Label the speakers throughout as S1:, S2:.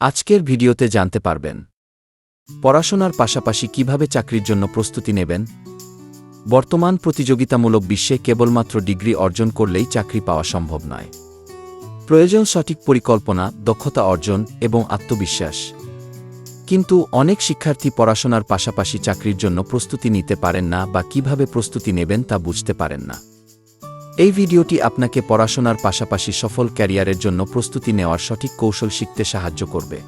S1: আজকের ভিডিওতে জানতে পারবেন পড়াশোনার পাশাপাশি কীভাবে চাকরির জন্য প্রস্তুতি নেবেন। বর্তমান প্রতিযোগিতামূলক বিশ্বে কেবলমাত্র ডিগ্রি অর্জন করলেই চাকরি পাওয়া সম্ভব নয়। প্রয়োজন সঠিক পরিকল্পনা, দক্ষতা অর্জন এবং আত্মবিশ্বাস। কিন্তু অনেক শিক্ষার্থী পড়াশোনার পাশাপাশি চাকরির জন্য প্রস্তুতি নিতে পারেন না বা কীভাবে প্রস্তুতি নেবেন তা বুঝতে পারেন না। এই ভিডিওটি আপনাকে পড়াশোনার পাশাপাশি সফল ক্যারিয়ারের জন্য প্রস্তুতি নেওয়ার সঠিক কৌশল শিখতে সাহায্য করবে।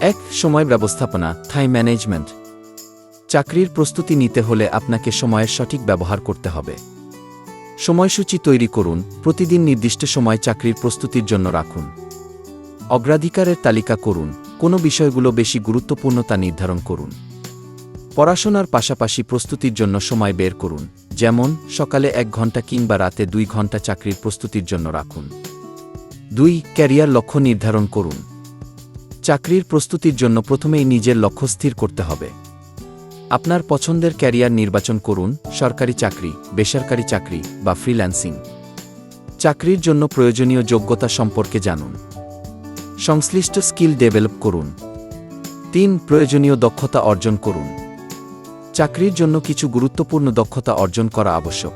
S1: এক, সময় ব্যবস্থাপনা থাই ম্যানেজমেন্ট চাকরির প্রস্তুতি নিতে হলে আপনাকে সময়ের সঠিক ব্যবহার করতে হবে। সময়সূচি তৈরি করুন, প্রতিদিন নির্দিষ্ট সময় চাকরির প্রস্তুতির জন্য রাখুন। অগ্রাধিকারের তালিকা করুন, কোনো বিষয়গুলো বেশি গুরুত্বপূর্ণ তা নির্ধারণ করুন। পড়াশোনার পাশাপাশি প্রস্তুতির জন্য সময় বের করুন। যেমন, সকালে এক ঘণ্টা কিংবা রাতে দুই ঘণ্টা চাকরির প্রস্তুতির জন্য রাখুন। দুই, ক্যারিয়ার লক্ষ্য নির্ধারণ করুন। চাকরির প্রস্তুতির জন্য প্রথমেই নিজের লক্ষ্য স্থির করতে হবে। আপনার পছন্দের ক্যারিয়ার নির্বাচন করুন, সরকারি চাকরি, বেসরকারি চাকরি বা ফ্রিল্যান্সিং। চাকরির জন্য প্রয়োজনীয় যোগ্যতা সম্পর্কে জানুন। সংশ্লিষ্ট স্কিল ডেভেলপ করুন। তিন, প্রয়োজনীয় দক্ষতা অর্জন করুন। চাকরির জন্য কিছু গুরুত্বপূর্ণ দক্ষতা অর্জন করা আবশ্যক।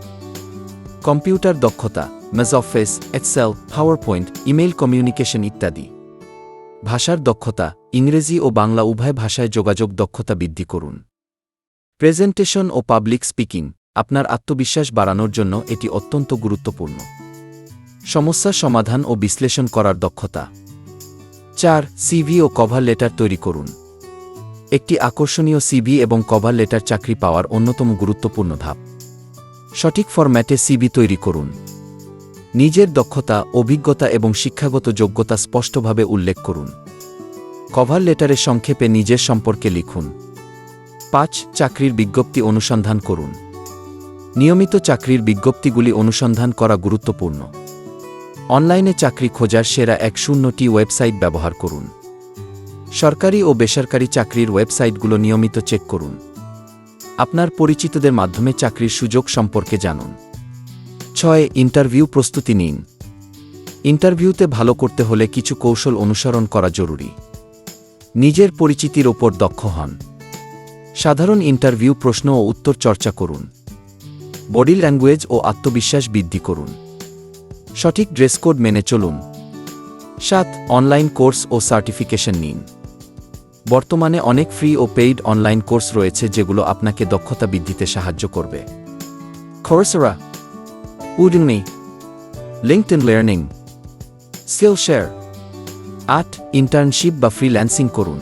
S1: কম্পিউটার দক্ষতা MS office, excel PowerPoint email communication ইত্যাদি। ভাষার দক্ষতা, ইংরেজি ও বাংলা উভয় ভাষায় যোগাযোগ দক্ষতা বৃদ্ধি করুন। প্রেজেন্টেশন ও পাবলিক স্পিকিং, আপনার আত্মবিশ্বাস বাড়ানোর জন্য এটি অত্যন্ত গুরুত্বপূর্ণ। সমস্যা সমাধান ও বিশ্লেষণ করার দক্ষতা। চার, সিভি ও কভার লেটার তৈরি করুন। একটি আকর্ষণীয় সিবি এবং কভার লেটার চাকরি পাওয়ার অন্যতম গুরুত্বপূর্ণ ধাপ। সঠিক ফরম্যাটে সিবি তৈরি করুন। নিজের দক্ষতা, অভিজ্ঞতা এবং শিক্ষাগত যোগ্যতা স্পষ্টভাবে উল্লেখ করুন। কভার লেটারে সংক্ষেপে নিজের সম্পর্কে লিখুন। পাঁচ, চাকরির বিজ্ঞপ্তি অনুসন্ধান করুন। নিয়মিত চাকরির বিজ্ঞপ্তিগুলি অনুসন্ধান করা গুরুত্বপূর্ণ। অনলাইনে চাকরি খোঁজার সেরা এক শূন্যটি ওয়েবসাইট ব্যবহার করুন। সরকারি ও বেসরকারি চাকরির ওয়েবসাইটগুলো নিয়মিত চেক করুন। আপনার পরিচিতদের মাধ্যমে চাকরির সুযোগ সম্পর্কে জানুন। ছয়, ইন্টারভিউ প্রস্তুতি নিন। ইন্টারভিউতে ভালো করতে হলে কিছু কৌশল অনুসরণ করা জরুরি। নিজের পরিচিতির ওপর দক্ষ হন। সাধারণ ইন্টারভিউ প্রশ্ন ও উত্তর চর্চা করুন। বডি ল্যাঙ্গুয়েজ ও আত্মবিশ্বাস বৃদ্ধি করুন। সঠিক ড্রেস কোড মেনে চলুন। সাত, অনলাইন কোর্স ও সার্টিফিকেশন নিন। বর্তমানে অনেক ফ্রি ও পেইড অনলাইন কোর্স রয়েছে যেগুলো আপনাকে দক্ষতা বৃদ্ধিতে সাহায্য করবে। Coursera Udemy LinkedIn learning Skillshare আট ইন্টার্নশিপ বা ফ্রিল্যান্সিং করুন।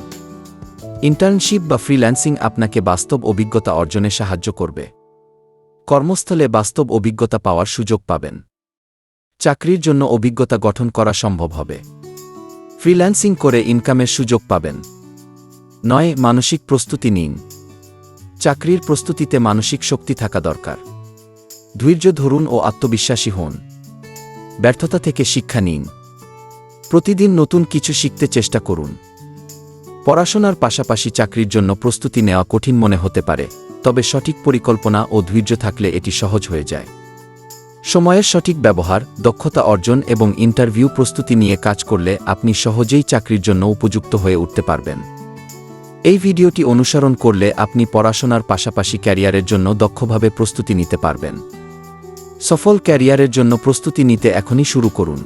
S1: ইন্টার্নশিপ বা ফ্রিল্যান্সিং আপনাকে বাস্তব অভিজ্ঞতা অর্জনে সাহায্য করবে। কর্মস্থলে বাস্তব অভিজ্ঞতা পাওয়ার সুযোগ পাবেন। চাকরির জন্য অভিজ্ঞতা গঠন করা সম্ভব হবে। ফ্রিল্যান্সিং করে ইনকামের সুযোগ পাবেন। নয়, মানসিক প্রস্তুতি নিন। চাকরির প্রস্তুতিতে মানসিক শক্তি থাকা দরকার। ধৈর্য ধরুন ও আত্মবিশ্বাসী হন। ব্যর্থতা থেকে শিক্ষা নিন। প্রতিদিন নতুন কিছু শিখতে চেষ্টা করুন। পড়াশোনার পাশাপাশি চাকরির জন্য প্রস্তুতি নেওয়া কঠিন মনে হতে পারে, তবে সঠিক পরিকল্পনা ও ধৈর্য থাকলে এটি সহজ হয়ে যায়। সময়ের সঠিক ব্যবহার, দক্ষতা অর্জন এবং ইন্টারভিউ প্রস্তুতি নিয়ে কাজ করলে আপনি সহজেই চাকরির জন্য উপযুক্ত হয়ে উঠতে পারবেন। এই ভিডিওটি অনুসরণ করলে আপনি পড়াশোনার পাশাপাশি ক্যারিয়ারের জন্য দক্ষভাবে প্রস্তুতি নিতে পারবেন। সফল ক্যারিয়ারের জন্য প্রস্তুতি নিতে এখনই শুরু করুন।